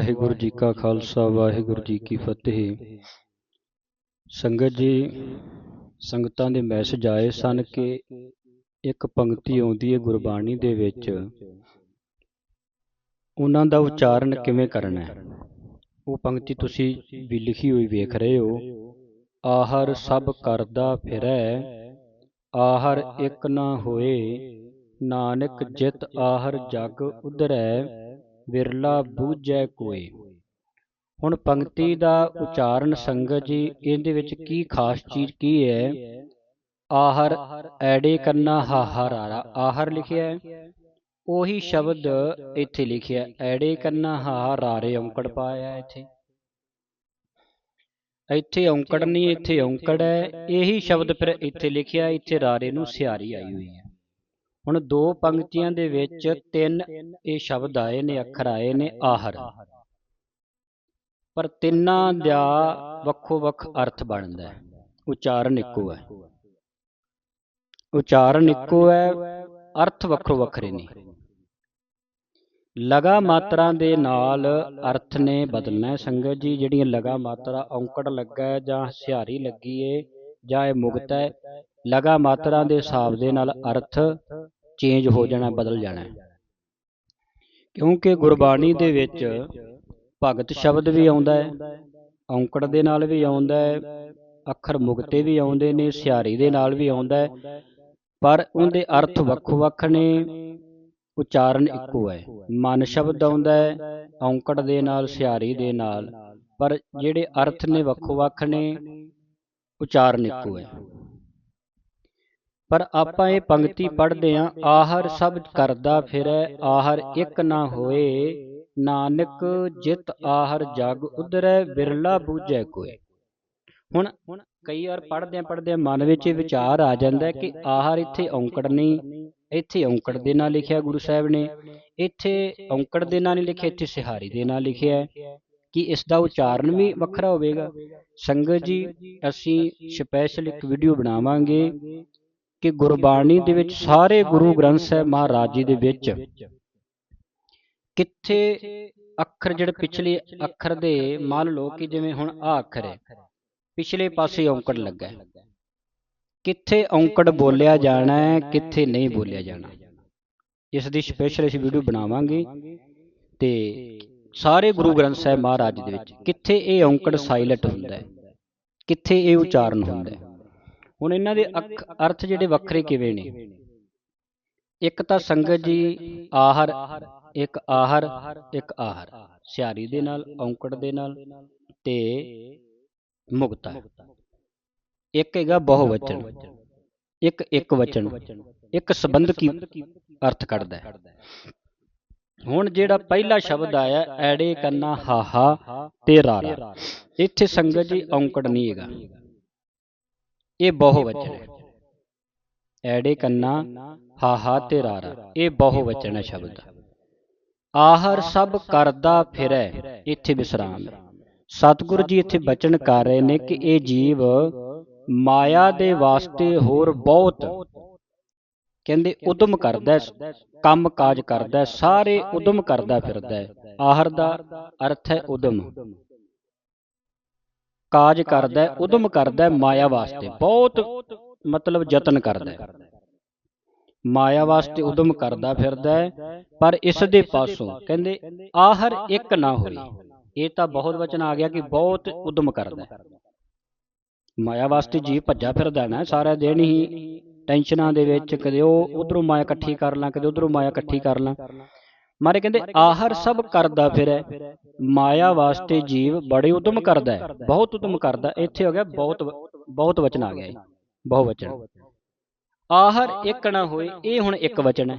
ਵਾਹਿਗੁਰੂ ਜੀ ਕਾ ਖਾਲਸਾ, ਵਾਹਿਗੁਰੂ ਜੀ ਕੀ ਫਤਿਹ। ਸੰਗਤ ਜੀ, ਸੰਗਤਾਂ ਦੇ ਮੈਸੇਜ ਆਏ ਸਨ ਕਿ ਇੱਕ ਪੰਕਤੀ ਆਉਂਦੀ ਹੈ ਗੁਰਬਾਣੀ ਦੇ ਵਿੱਚ। ਉਹਨਾਂ ਦਾ ਉਚਾਰਨ ਕਿਵੇਂ ਕਰਨਾ ਹੈ? ਉਹ ਪੰਕਤੀ ਤੁਸੀਂ ਵੀ ਲਿਖੀ ਹੋਈ ਵੇਖ ਰਹੇ ਹੋ। ਆਹਰ ਸਭ ਕਰਦਾ ਫਿਰੈ, ਆਹਰ ਇੱਕ ਨਾ ਹੋਏ, ਨਾਨਕ ਜਿਤ ਆਹਰ ਜਗ ਉਧਰੈ। ਵਿਰਲਾ ਬੂਝੈ ਕੋਏ। ਹੁਣ ਪੰਕਤੀ ਦਾ ਉਚਾਰਨ ਸੰਗਤ ਜੀ, ਇਹਦੇ ਵਿੱਚ ਕੀ ਖਾਸ ਚੀਜ਼ ਕੀ ਹੈ? ਆਹਰ ਐੜੇ ਕੰਨਾ ਹਾਹਰ ਆਰਾ ਆਹਰ ਲਿਖਿਆ ਹੈ। ਉਹੀ ਸ਼ਬਦ ਇੱਥੇ ਲਿਖਿਆ। ਐੜੇ ਕੰਨਾ ਹਾਹਰ ਰਾਰੇ ਔਂਕੜ ਪਾਇਆ ਇੱਥੇ। ਇੱਥੇ ਔਂਕੜ ਨਹੀਂ, ਇੱਥੇ ਔਂਕੜ ਹੈ। ਇਹੀ ਸ਼ਬਦ ਫਿਰ ਇੱਥੇ ਲਿਖਿਆ, ਇੱਥੇ ਰਾਰੇ ਨੂੰ ਸਿਆਰੀ ਆਈ ਹੋਈ ਹੈ। ਹੁਣ ਦੋ ਪੰਕਤੀਆਂ ਦੇ ਵਿੱਚ ਤਿੰਨ ਇਹ ਸ਼ਬਦ ਆਏ ਨੇ, ਅੱਖਰ ਆਏ ਨੇ, ਆਹਰ। ਪਰ ਤਿੰਨਾਂ ਦਾ ਵੱਖੋ ਵੱਖ ਅਰਥ ਬਣਦਾ ਹੈ। ਉਚਾਰਨ ਇੱਕੋ ਹੈ। ਉਚਾਰਨ ਇੱਕੋ ਹੈ, ਅਰਥ ਵੱਖੋ ਵੱਖਰੇ ਨੇ। ਲਗਾ ਮਾਤਰਾ ਦੇ ਨਾਲ ਅਰਥ ਨੇ ਬਦਲਣਾ ਸੰਗਤ ਜੀ, ਜਿਹੜੀਆਂ ਲਗਾ ਮਾਤਰਾ ਔਂਕੜ ਲੱਗਾ ਹੈ ਜਾਂ ਸਿਹਾਰੀ ਲੱਗੀ ਏ ਜਾਂ ਇਹ ਮੁਕਤ ਹੈ, ਲਗਾ ਮਾਤਰਾ ਦੇ ਹਿਸਾਬ ਦੇ ਨਾਲ ਅਰਥ ਚੇਂਜ ਹੋ ਜਾਣਾ ਬਦਲ ਜਾਣਾ ਕਿਉਂਕਿ ਗੁਰਬਾਣੀ ਦੇ ਵਿੱਚ ਭਗਤ ਸ਼ਬਦ ਵੀ ਆਉਂਦਾ ਹੈ ਔਂਕੜ ਦੇ ਨਾਲ ਵੀ ਆਉਂਦਾ ਹੈ ਅੱਖਰ ਮੁਕਤੇ ਵੀ ਆਉਂਦੇ ਨੇ ਸਿਹਾਰੀ ਦੇ ਨਾਲ ਵੀ ਆਉਂਦਾ ਹੈ। ਪਰ ਉਹਦੇ ਅਰਥ ਵੱਖੋ ਵੱਖ ਨੇ ਉਚਾਰਨ ਇੱਕੋ ਹੈ। ਮਨ ਸ਼ਬਦ ਆਉਂਦਾ ਹੈ ਔਂਕੜ ਦੇ ਨਾਲ ਸਿਹਾਰੀ ਦੇ ਨਾਲ। ਪਰ ਜਿਹੜੇ ਅਰਥ ਨੇ ਵੱਖੋ ਵੱਖ ਨੇ ਉਚਾਰਨ ਇੱਕੋ ਹੈ। ਪਰ ਆਪਾਂ ਇਹ ਪੰਕਤੀ ਪੜ੍ਹਦੇ ਆਂ ਆਹਰ ਸਭ ਕਰਦਾ ਫਿਰੈ, ਆਹਰ ਇੱਕ ਨਾ ਹੋਏ, ਨਾਨਕ ਜਿਤ ਆਹਰ ਜਗ ਉਧਰੈ, ਬਿਰਲਾ ਬੂਝੈ ਕੋਏ। ਹੁਣ ਕਈ ਵਾਰ ਪੜ੍ਹਦਿਆਂ ਪੜ੍ਹਦਿਆਂ ਮਨ ਵਿੱਚ ਇਹ ਵਿਚਾਰ ਆ ਜਾਂਦਾ ਕਿ ਆਹਰ ਇੱਥੇ ਔਂਕੜ ਨਹੀਂ, ਇੱਥੇ ਔਂਕੜ ਦੇ ਨਾਲ ਲਿਖਿਆ ਗੁਰੂ ਸਾਹਿਬ ਨੇ, ਇੱਥੇ ਔਂਕੜ ਦੇ ਨਾਲ ਨਹੀਂ ਲਿਖਿਆ, ਇੱਥੇ ਸਿਹਾਰੀ ਦੇ ਨਾਲ ਲਿਖਿਆ ਕਿ ਇਸ ਦਾ ਉਚਾਰਨ ਵੀ ਵੱਖਰਾ ਹੋਵੇਗਾ? ਸੰਗਤ ਜੀ, ਅਸੀਂ ਸਪੈਸ਼ਲ ਇੱਕ ਵੀਡੀਓ ਬਣਾਵਾਂਗੇ। ਕਿ ਗੁਰਬਾਣੀ ਦੇ ਵਿੱਚ ਸਾਰੇ ਗੁਰੂ ਗ੍ਰੰਥ ਸਾਹਿਬ ਮਹਾਰਾਜ ਜੀ ਦੇ ਵਿੱਚ ਕਿੱਥੇ ਅੱਖਰ ਜਿਹੜੇ ਪਿਛਲੇ ਅੱਖਰ ਦੇ ਮੰਨ ਲਓ ਕਿ ਜਿਵੇਂ ਹੁਣ ਆ ਅੱਖਰ ਹੈ, ਪਿਛਲੇ ਪਾਸੇ ਔਂਕੜ ਲੱਗਾ ਹੈ। ਕਿੱਥੇ ਔਂਕੜ ਬੋਲਿਆ ਜਾਣਾ ਹੈ, ਕਿੱਥੇ ਨਹੀਂ ਬੋਲਿਆ ਜਾਣਾ। ਇਸ ਦੀ ਸਪੈਸ਼ਲ ਅਸੀਂ ਵੀਡੀਓ ਬਣਾਵਾਂਗੇ ਤੇ ਸਾਰੇ ਗੁਰੂ ਗ੍ਰੰਥ ਸਾਹਿਬ ਮਹਾਰਾਜ ਦੇ ਵਿੱਚ ਕਿੱਥੇ ਇਹ ਔਂਕੜ ਸਾਇਲੈਂਟ ਹੁੰਦਾ ਹੈ, ਕਿੱਥੇ ਇਹ ਉਚਾਰਨ ਹੁੰਦਾ ਹੈ। ਹੁਣ ਇਹਨਾਂ ਦੇ ਅਰਥ ਜਿਹੜੇ ਵੱਖਰੇ ਕਿਵੇਂ ਨੇ? ਇੱਕ ਤਾਂ ਸੰਗਤ ਜੀ ਆਹਰ ਇੱਕ ਆਹਰ ਇੱਕ ਆਹਰ। ਸਿਆਰੀ ਦੇ ਨਾਲ ਔਂਕੜ ਦੇ ਨਾਲ ਤੇ ਮੁਕਤਾ ਇੱਕ ਹੈਗਾ ਬਹੁਵਚਨ। ਇੱਕ ਇੱਕ ਵਚਨ। ਇੱਕ ਸੰਬੰਧਕੀ ਅਰਥ ਕੱਢਦਾ ਹੈ। ਹੁਣ ਜਿਹੜਾ ਪਹਿਲਾ ਸ਼ਬਦ ਆਇਆ ਐੜੇ ਕੰਨਾ ਹਾਹਾ ਤੇ ਰਾਰਾ। ਇੱਥੇ ਸੰਗਤ ਜੀ ਔਂਕੜ ਨਹੀਂ ਹੈਗਾ। ਇਹ ਬਹੁਵਚਨ ਹੈ। ਐੜੇ ਕੰਨਾ ਹਾਹਾ ਤੇ ਰਾਰਾ ਇਹ ਬਹੁਵਚਨ ਹੈ ਸ਼ਬਦ ਆਹਰ ਸਭ ਕਰਦਾ ਫਿਰੈ ਇੱਥੇ ਵਿਸਰਾਮ ਸਤਿਗੁਰੂ ਜੀ ਇੱਥੇ ਬਚਨ ਕਰ ਰਹੇ ਨੇ ਕਿ ਇਹ ਜੀਵ ਮਾਇਆ ਦੇ ਵਾਸਤੇ ਹੋਰ ਬਹੁਤ ਕਹਿੰਦੇ ਉਦਮ ਕਰਦਾ ਕੰਮ ਕਾਜ ਕਰਦਾ ਸਾਰੇ ਉਦਮ ਕਰਦਾ ਫਿਰਦਾ ਆਹਰ ਦਾ ਅਰਥ ਹੈ ਉਦਮ। ਕਾਜ ਕਰਦਾ ਉਦਮ ਕਰਦਾ ਮਾਇਆ ਵਾਸਤੇ। ਬਹੁਤ ਮਤਲਬ ਯਤਨ ਕਰਦਾ ਮਾਇਆ ਵਾਸਤੇ ਉਦਮ ਕਰਦਾ ਫਿਰਦਾ ਪਰ ਇਸ ਦੇ ਪਾਸੋਂ ਕਹਿੰਦੇ ਆਹਰ ਇੱਕ ਨਾ ਹੋਈ ਇਹ ਤਾਂ ਬਹੁਤ ਵਚਨ ਆ ਗਿਆ ਕਿ ਬਹੁਤ ਉਦਮ ਕਰਦਾ ਮਾਇਆ ਵਾਸਤੇ ਜੀ ਭੱਜਾ ਫਿਰਦਾ ਨਾ ਸਾਰਾ ਦਿਨ ਹੀ ਟੈਨਸ਼ਨਾਂ ਦੇ ਵਿੱਚ ਕਦੇ ਉਹ ਉਧਰੋਂ ਮਾਇਆ ਇਕੱਠੀ ਕਰ ਲਾਂ ਕਦੇ ਉਧਰੋਂ ਮਾਇਆ ਇਕੱਠੀ ਕਰ ਲਾਂ। ਮਾਰੇ ਕਹਿੰਦੇ ਆਹਰ ਸਭ ਕਰਦਾ ਫਿਰੈ। ਮਾਇਆ ਵਾਸਤੇ ਜੀਵ ਬੜੇ ਉਦਮ ਕਰਦਾ ਹੈ। ਬਹੁਤ ਉਦਮ ਕਰਦਾ ਇੱਥੇ ਹੋ ਗਿਆ ਬਹੁਤ ਬਹੁਤ ਵਚਨ। ਆ ਗਿਆ ਬਹੁ ਵਚਨ। ਆਹਰ ਇੱਕ ਨਾ ਹੋਏ ਇਹ ਹੁਣ ਇੱਕ ਵਚਨ ਹੈ।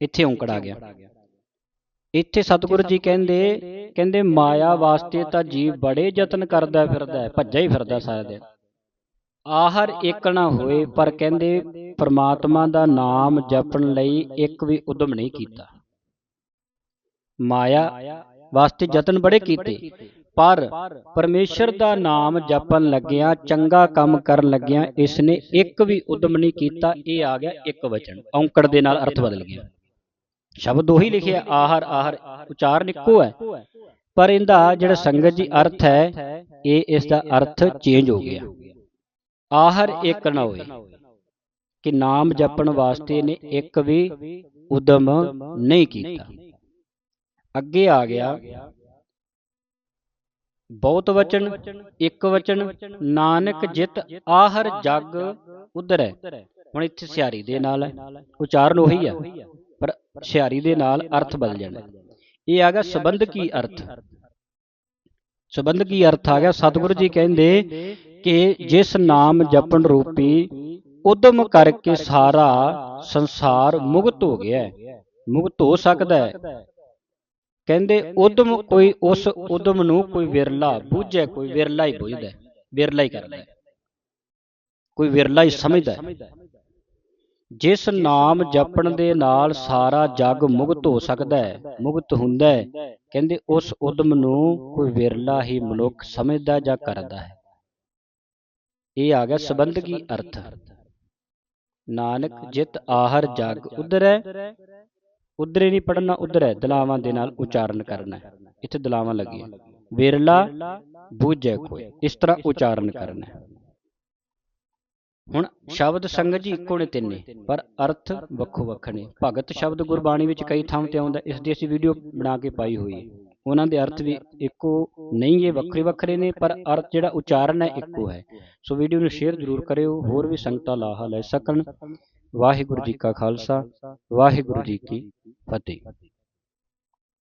ਇੱਥੇ ਔਂਕੜ ਆ ਗਿਆ। ਇੱਥੇ ਸਤਿਗੁਰੂ ਜੀ ਕਹਿੰਦੇ ਕਹਿੰਦੇ ਮਾਇਆ ਵਾਸਤੇ ਤਾਂ ਜੀਵ ਬੜੇ ਯਤਨ ਕਰਦਾ ਫਿਰਦਾ ਹੈ ਭੱਜਾ ਹੀ ਫਿਰਦਾ ਸਾਰਾ ਦਿਨ। ਆਹਰ ਇੱਕ ਨਾ ਹੋਏ ਪਰ ਕਹਿੰਦੇ ਪ੍ਰਮਾਤਮਾ ਦਾ ਨਾਮ ਜਪਣ ਲਈ ਇੱਕ ਵੀ ਉਦਮ ਨਹੀਂ ਕੀਤਾ। ਮਾਇਆ ਵਾਸਤੇ ਯਤਨ ਬੜੇ ਕੀਤੇ। ਪਰ ਪਰਮੇਸ਼ਰ ਦਾ ਨਾਮ ਜਪਣ ਲੱਗਿਆ, ਚੰਗਾ ਕੰਮ ਕਰਨ ਲੱਗਿਆ ਇਸ ਨੇ ਇੱਕ ਵੀ ਉਦਮ ਨਹੀਂ ਕੀਤਾ। ਇਹ ਆ ਗਿਆ ਇੱਕ ਵਚਨ। ਔਂਕੜ ਦੇ ਨਾਲ ਅਰਥ ਬਦਲ ਗਿਆ। ਸ਼ਬਦ ਉਹੀ ਲਿਖਿਆ, ਆਹਰ ਆਹਰ ਉਚਾਰਨ ਇੱਕੋ ਹੈ। ਪਰ ਇਹਦਾ ਜਿਹੜਾ ਸੰਗਤ ਜੀ ਅਰਥ ਹੈ, ਇਹ ਇਸ ਦਾ ਅਰਥ ਚੇਂਜ ਹੋ ਗਿਆ। ਆਹਰ ਇੱਕ ਨਾ ਹੋਏ। ਕਿ ਨਾਮ ਜਪਣ ਵਾਸਤੇ ਨੇ ਇੱਕ ਵੀ ਉਦਮ ਨਹੀਂ ਕੀਤਾ। ਅੱਗੇ ਆ ਗਿਆ। ਬਹੁਤ ਵਚਨ, ਇੱਕ ਵਚਨ, ਨਾਨਕ ਜਿਤ ਆਹਰ ਜਗ ਉਧਰੈ। ਹੁਣ ਇੱਥੇ ਸਿਆਰੀ ਦੇ ਨਾਲ ਹੈ। ਉਚਾਰਨ ਉਹੀ ਹੈ, ਪਰ ਸਿਆਰੀ ਦੇ ਨਾਲ ਅਰਥ ਬਦਲ ਜਾਣਾ ਇਹ ਆ ਗਿਆ ਸਬੰਧ ਕੀ ਅਰਥ? ਸਬੰਧ ਕੀ ਅਰਥ ਆ ਗਿਆ? ਸਤਿਗੁਰੂ ਜੀ ਕਹਿੰਦੇ ਕਿ ਜਿਸ ਨਾਮ ਜਪਣ ਰੂਪੀ ਉਦਮ ਕਰਕੇ ਸਾਰਾ ਸੰਸਾਰ ਮੁਕਤ ਹੋ ਗਿਆ ਹੈ। ਮੁਕਤ ਹੋ ਸਕਦਾ ਹੈ। ਕਹਿੰਦੇ ਉਦਮ ਕੋਈ ਉਸ ਉਦਮ ਨੂੰ ਕੋਈ ਵਿਰਲਾ ਬੁੱਝੇ ਕੋਈ ਵਿਰਲਾ ਹੀ ਬੁੱਝਦਾ ਵਿਰਲਾ ਹੀ ਕਰਦਾ। ਕੋਈ ਵਿਰਲਾ ਹੀ ਸਮਝਦਾ। ਜਿਸ ਨਾਮ ਜਪਣ ਦੇ ਨਾਲ ਸਾਰਾ ਜਗ ਮੁਕਤ ਹੋ ਸਕਦਾ ਹੈ ਮੁਕਤ ਹੁੰਦਾ ਹੈ। ਕਹਿੰਦੇ ਉਸ ਉਦਮ ਨੂੰ ਕੋਈ ਵਿਰਲਾ ਹੀ ਮਨੁੱਖ ਸਮਝਦਾ ਜਾਂ ਕਰਦਾ ਹੈ। ਇਹ ਆ ਗਿਆ ਸਬੰਧ ਕੀ ਅਰਥ? ਨਾਨਕ ਜਿਤ ਆਹਰ ਜਗ ਉਧਰੈ ਉਧਰੇ ਨਹੀਂ ਪੜਨਾ ਹੈ। ਦਲਾਵਾਂ ਦੇ ਨਾਲ ਉਚਾਰਨ ਕਰਨਾ ਇੱਥੇ ਦਲਾਵਾਂ ਲੱਗੀਆਂ। ਵਿਰਲਾ ਬੂਝੈ ਕੋਈ ਇਸ ਤਰ੍ਹਾਂ ਉਚਾਰਨ ਕਰਨਾ ਹੁਣ ਸ਼ਬਦ ਸੰਗਤ ਜੀ ਇੱਕੋ ਨੇ ਤਿੰਨੇ, ਪਰ ਅਰਥ ਵੱਖੋ ਵੱਖ ਨੇ। ਭਗਤ ਸ਼ਬਦ ਗੁਰਬਾਣੀ ਵਿੱਚ ਕਈ ਥਾਂ ਤੇ ਆਉਂਦਾ ਇਸ ਦੀ ਅਸੀਂ ਵੀਡੀਓ ਬਣਾ ਕੇ ਪਾਈ ਹੋਈ ਹੈ। ਉਹਨਾਂ ਦੇ ਅਰਥ ਵੀ ਇੱਕੋ ਨਹੀਂ, ਇਹ ਵੱਖਰੇ ਵੱਖਰੇ ਨੇ, ਪਰ ਅਰਥ ਜਿਹੜਾ ਉਚਾਰਨ ਹੈ, ਇੱਕੋ ਹੈ। ਸੋ ਵੀਡੀਓ ਨੂੰ ਸ਼ੇਅਰ ਜ਼ਰੂਰ ਕਰਿਓ। ਹੋਰ ਵੀ ਸੰਗਤਾਂ ਲਾਹਾ ਲੈ ਸਕਣ। ਵਾਹਿਗੁਰੂ ਜੀ ਕਾ ਖਾਲਸਾ। ਵਾਹਿਗੁਰੂ ਜੀ ਕੀ ਫਤਿਹ